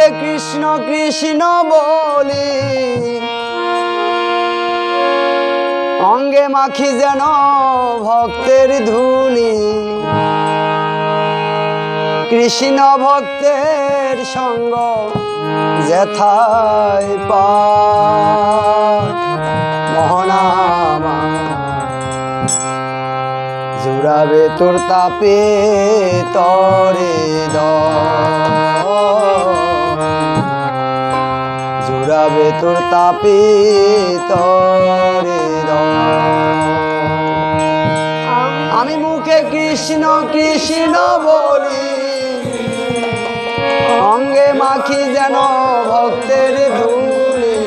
মুখে কৃষ্ণ কৃষ্ণ বলি। অঙ্গে মাখি যেন ভক্তের ধুলি। কৃষ্ণ ভক্তের সঙ্গ যেথায় মহনামা জুড়াবে তোর তাপে তরে দ। তাপে আমি মুখে কৃষ্ণ কৃষ্ণ বলি, অঙ্গে মাখি যেন ভক্তের ধুলি।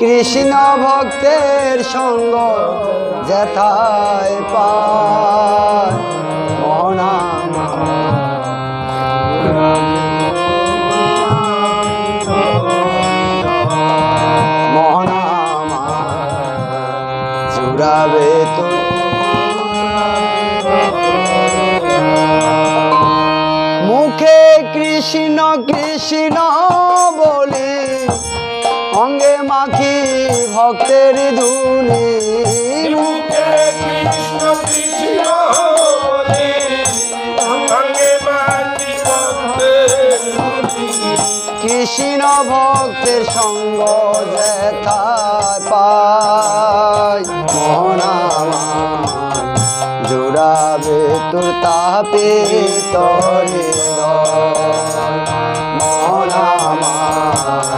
কৃষ্ণ ভক্তের সঙ্গ যেথায় পায়। জুড়াবে তো। মুখে কৃষ্ণ কৃষ্ণ বলি অঙ্গে মাখি ভক্তের ধুলি মুখে কৃষ্ণ ভক্তের ধুলি। কৃষ্ণ ভক্তের সঙ্গ যেথায় পাই মহনামা জোড়াবে তোর তাপে তরে জোড়াবে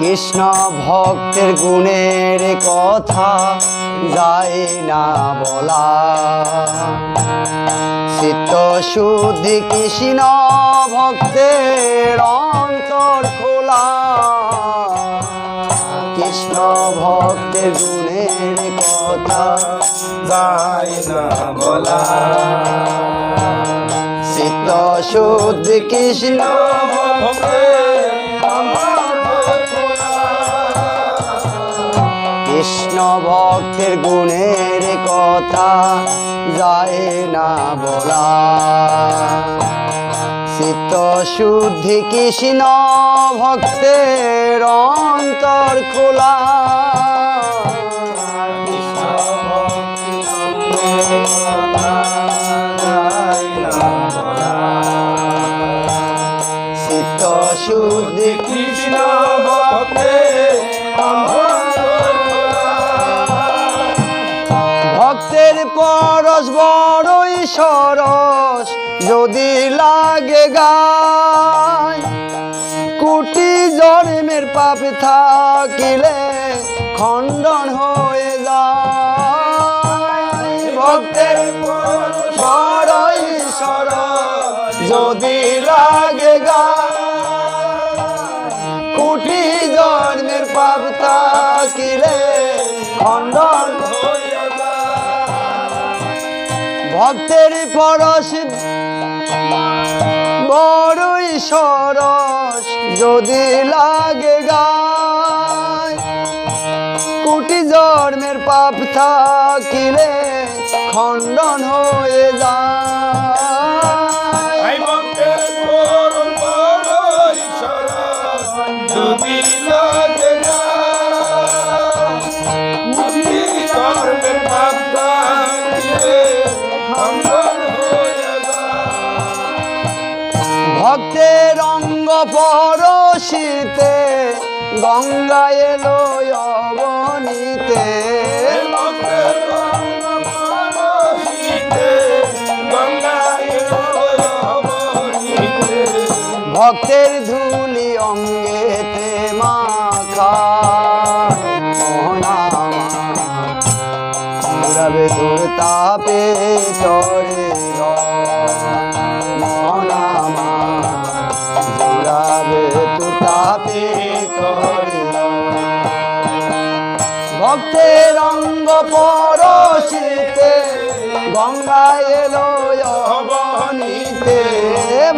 কৃষ্ণ ভক্তের গুণের কথা যায় না বলা। চিত্ত শুদ্ধি কৃষ্ণ ভক্তের অন্তর খোলা। কৃষ্ণ ভক্তের গুণের কথা যায় না বলা। চিত্ত শুদ্ধি কৃষ্ণ কৃষ্ণ ভক্তের গুণের কথা যায় না বলা। চিত্ত শুদ্ধি কৃষ্ণ ভক্তের অন্তর খোলা। চিত্ত শুদ্ধি কৃষ্ণ ভক্তের সরস যদি লাগে গায় কুটি জন্মের পাপে থাকিলে খণ্ডন হয়ে যায়। ভক্তের বড়ই সরস যদি লাগে কুটি জন্মের পাপ থাকিলে খণ্ডন ভক্তের পরশ। বড়ই সরস যদি লাগে গায়। কুটি জন্মের পাপ থাকিলে খণ্ডন হয়ে যায়। ভক্তের অঙ্গ পরশিতে গঙ্গা এলো অবনীতে। ভক্তের ধুলি অঙ্গেতে মাখা তোর তাপে তরে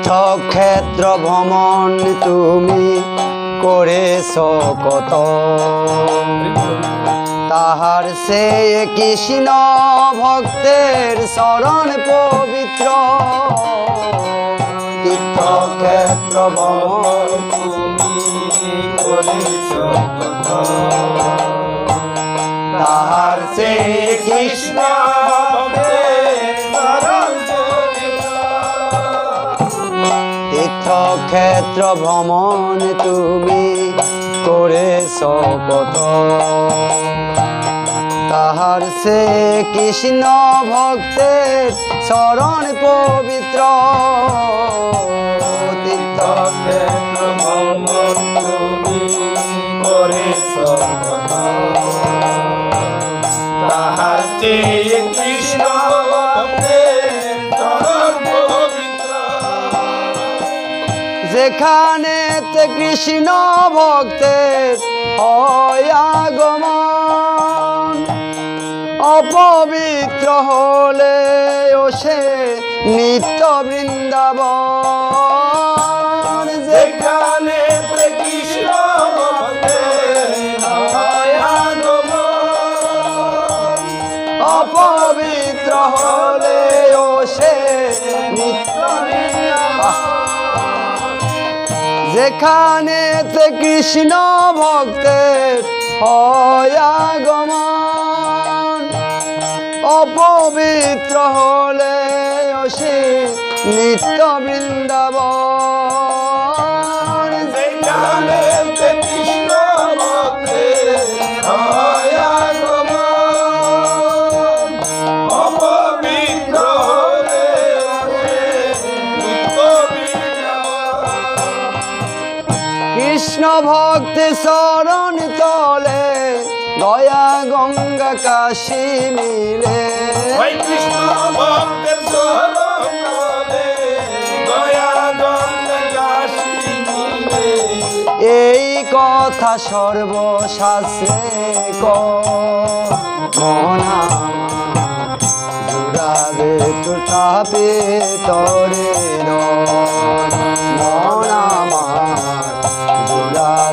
তীর্থক্ষেত্র ভ্রমণ তুমি করেছ কত? তাহার সে কৃষ্ণ ভক্তের শরণ পবিত্র। তীর্থক্ষেত্র ভ্রমণ তুমি করেছ তাহার সে কৃষ্ণ তীর্থক্ষেত্র ভ্রমণ তুমি করে কত তাহার সে কৃষ্ণ ভক্তের শরণ পবিত্র। কৃষ্ণ যেখানে তে কৃষ্ণ ভক্তের আগমন অপবিত্র হলে ও সে নিত্য বৃন্দাবন যে যেখানে কৃষ্ণ। অপবিত্র হলে যেখানে তে কৃষ্ণ ভক্তের হয় আগমন। অপবিত্র হলে সে নিত্য বৃন্দাবন। ভক্তি শরণ তলে গয়া গঙ্গা কাশী মিলে। কৃষ্ণ ভক্তের চরণ তলে দয়া গঙ্গা কাশী মিলে। এই কথা সর্বশাস্ত্রে কনা জুড়াবে তোর তাপে তরে মনামা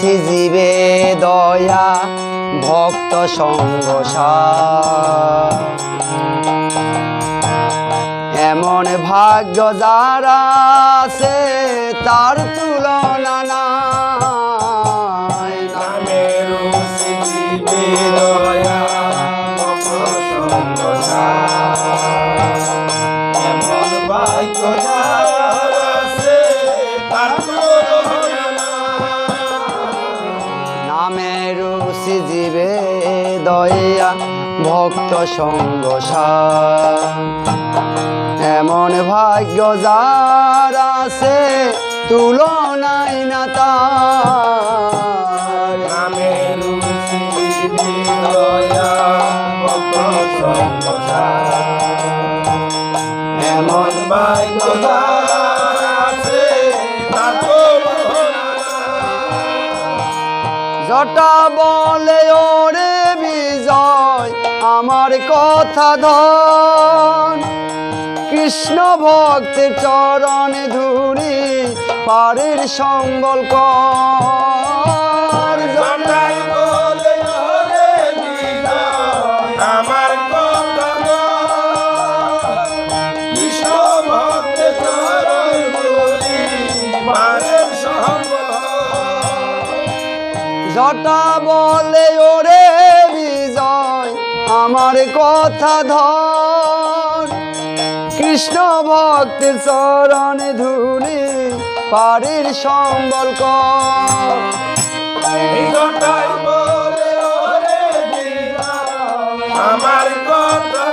রুষি জীবে দয়া ভক্ত সঙ্গসা এমন ভাগ্য যারা আছে তার তুলনা সিদ্ধি দয়া ভক্ত সঙ্গ এমন ভাগ্য যার আছে তুলনাই না তার। এমন ভাগ্য জটা বলে ওরে বিজয়। আমার কথা ধন। কৃষ্ণ ভক্তের চরণে ধুরি পারের সঙ্গল কর। আমার কথা ধর। কৃষ্ণ ভক্তের চরণে ধুলি পারের সম্বল আমার কথা।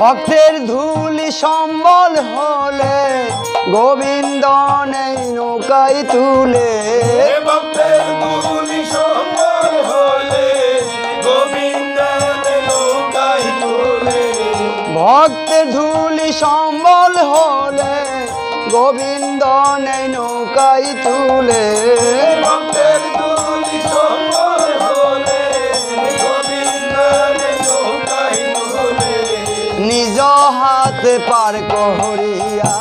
ভক্তের ধুলি সম্বল হলে গোবিন্দ নেই নৌকাই তুলে। ভক্ত ধুলি তুলি সম্বল হলে গোবিন্দ নেই নৌকাই তুলে। ভক্তের ধুলি সম্বল হলে গোবিন্দ নেই নৌকাই তুলে ভক্তের নিজ হাতে পার করিয়া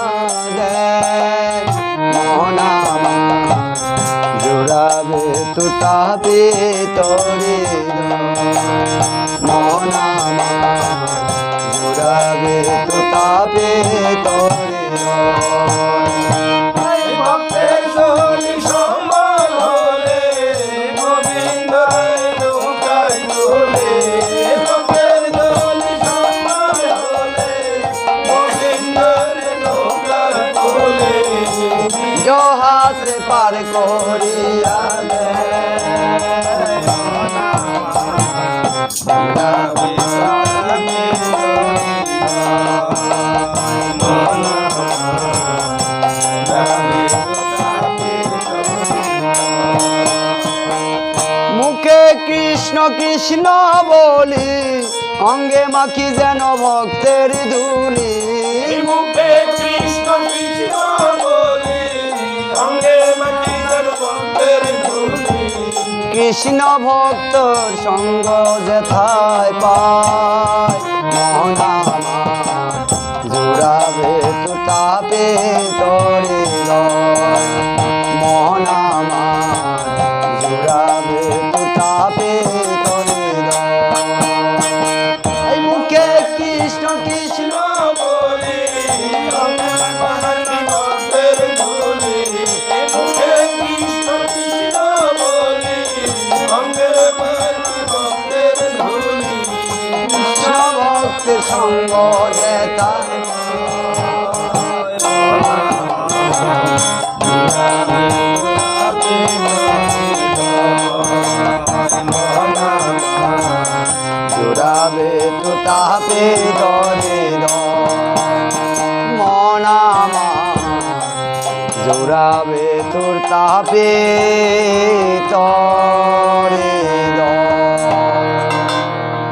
দেয় মনামা জোড়াবে তুতাবে তরে মনামা জোড়াবে তুতাবে তরে কৃষ্ণ কৃষ্ণ বলি অঙ্গে মাখি যেন ভক্তের ধুলি মুখে কৃষ্ণ কৃষ্ণ বলি অঙ্গে মাটির ভক্তের ধুলি কৃষ্ণ ভক্তর সঙ্গ যেথায় পায় মনামা জোড়াবে তুতাবে তরে। তাপে দরে মনামা জোড়াবে তোর তাপে তরে দর